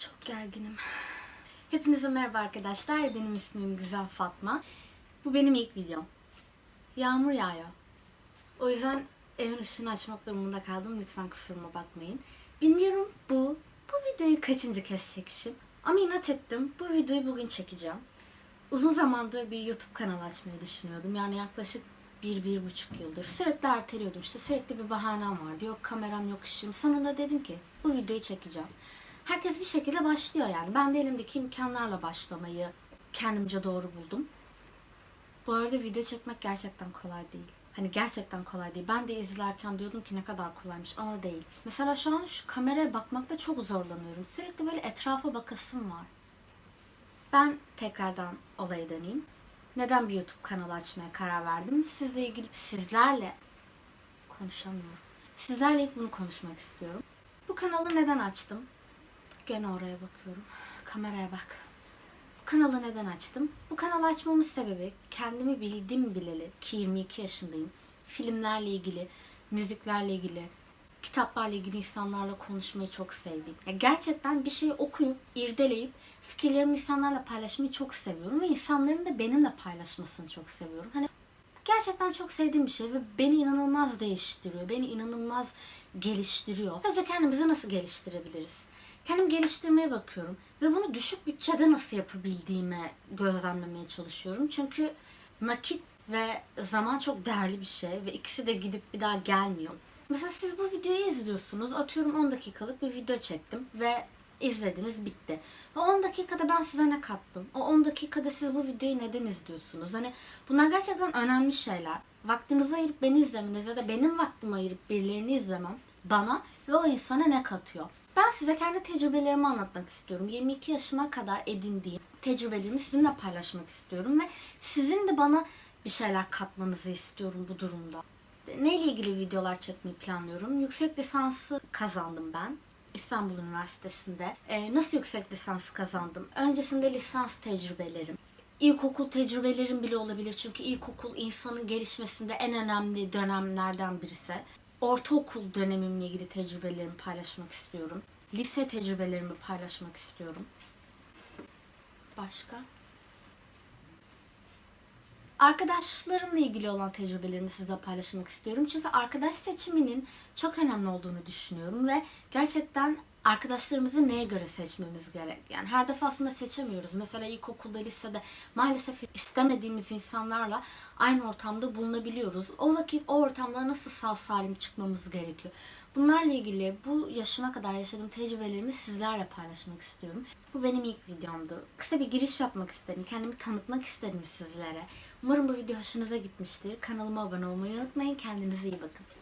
Çok gerginim. Hepinize merhaba arkadaşlar. Benim ismim Güzel Fatma. Bu benim ilk videom. Yağmur yağıyor. O yüzden evin ışığını açmak durumunda kaldım. Lütfen kusuruma bakmayın. Bilmiyorum bu, bu videoyu kaçıncı kez çekişim. Ama inat ettim. Bu videoyu bugün çekeceğim. Uzun zamandır bir YouTube kanalı açmayı düşünüyordum. Yani yaklaşık bir, bir buçuk yıldır. Sürekli erteliyordum işte. Sürekli bir bahanem vardı. Yok kameram, yok işim. Sonunda dedim ki bu videoyu çekeceğim. Herkes bir şekilde başlıyor yani. Ben de elimdeki imkanlarla başlamayı kendimce doğru buldum. Bu arada video çekmek gerçekten kolay değil. Hani gerçekten kolay değil. Ben de izlerken diyordum ki ne kadar kolaymış ama değil. Mesela şu an şu kameraya bakmakta çok zorlanıyorum. Sürekli böyle etrafa bakasım var. Ben tekrardan olaya döneyim. Neden bir YouTube kanalı açmaya karar verdim? Sizle ilgili sizlerle konuşamıyorum. Sizlerle ilk bunu konuşmak istiyorum. Bu kanalı neden açtım? Gene oraya bakıyorum. Kameraya bak. Bu kanalı neden açtım? Bu kanalı açmamın sebebi kendimi bildim bileli ki 22 yaşındayım. Filmlerle ilgili, müziklerle ilgili, kitaplarla ilgili insanlarla konuşmayı çok sevdim. Ya gerçekten bir şeyi okuyup, irdeleyip fikirlerimi insanlarla paylaşmayı çok seviyorum ve insanların da benimle paylaşmasını çok seviyorum. Hani gerçekten çok sevdiğim bir şey ve beni inanılmaz değiştiriyor. Beni inanılmaz geliştiriyor. Sadece kendimizi nasıl geliştirebiliriz? Kendim geliştirmeye bakıyorum ve bunu düşük bütçede nasıl yapabildiğime gözlemlemeye çalışıyorum. Çünkü nakit ve zaman çok değerli bir şey ve ikisi de gidip bir daha gelmiyor. Mesela siz bu videoyu izliyorsunuz. Atıyorum 10 dakikalık bir video çektim ve izlediniz bitti. O 10 dakikada ben size ne kattım? O 10 dakikada siz bu videoyu neden izliyorsunuz? Hani bunlar gerçekten önemli şeyler. Vaktinizi ayırıp beni izlemeniz ya da benim vaktimi ayırıp birilerini izlemem bana ve o insana ne katıyor? Ben size kendi tecrübelerimi anlatmak istiyorum. 22 yaşıma kadar edindiğim tecrübelerimi sizinle paylaşmak istiyorum ve sizin de bana bir şeyler katmanızı istiyorum bu durumda. Neyle ilgili videolar çekmeyi planlıyorum? Yüksek lisansı kazandım ben. İstanbul Üniversitesi'nde. Ee, nasıl yüksek lisans kazandım? Öncesinde lisans tecrübelerim. İlkokul tecrübelerim bile olabilir. Çünkü ilkokul insanın gelişmesinde en önemli dönemlerden birisi. Ortaokul dönemimle ilgili tecrübelerimi paylaşmak istiyorum. Lise tecrübelerimi paylaşmak istiyorum. Başka? Arkadaşlarımla ilgili olan tecrübelerimi sizle paylaşmak istiyorum. Çünkü arkadaş seçiminin çok önemli olduğunu düşünüyorum ve gerçekten arkadaşlarımızı neye göre seçmemiz gerek. Yani her defasında seçemiyoruz. Mesela ilkokulda, lisede maalesef istemediğimiz insanlarla aynı ortamda bulunabiliyoruz. O vakit o ortamda nasıl sağ salim çıkmamız gerekiyor. Bunlarla ilgili bu yaşıma kadar yaşadığım tecrübelerimi sizlerle paylaşmak istiyorum. Bu benim ilk videomdu. Kısa bir giriş yapmak istedim. Kendimi tanıtmak istedim sizlere. Umarım bu video hoşunuza gitmiştir. Kanalıma abone olmayı unutmayın. Kendinize iyi bakın.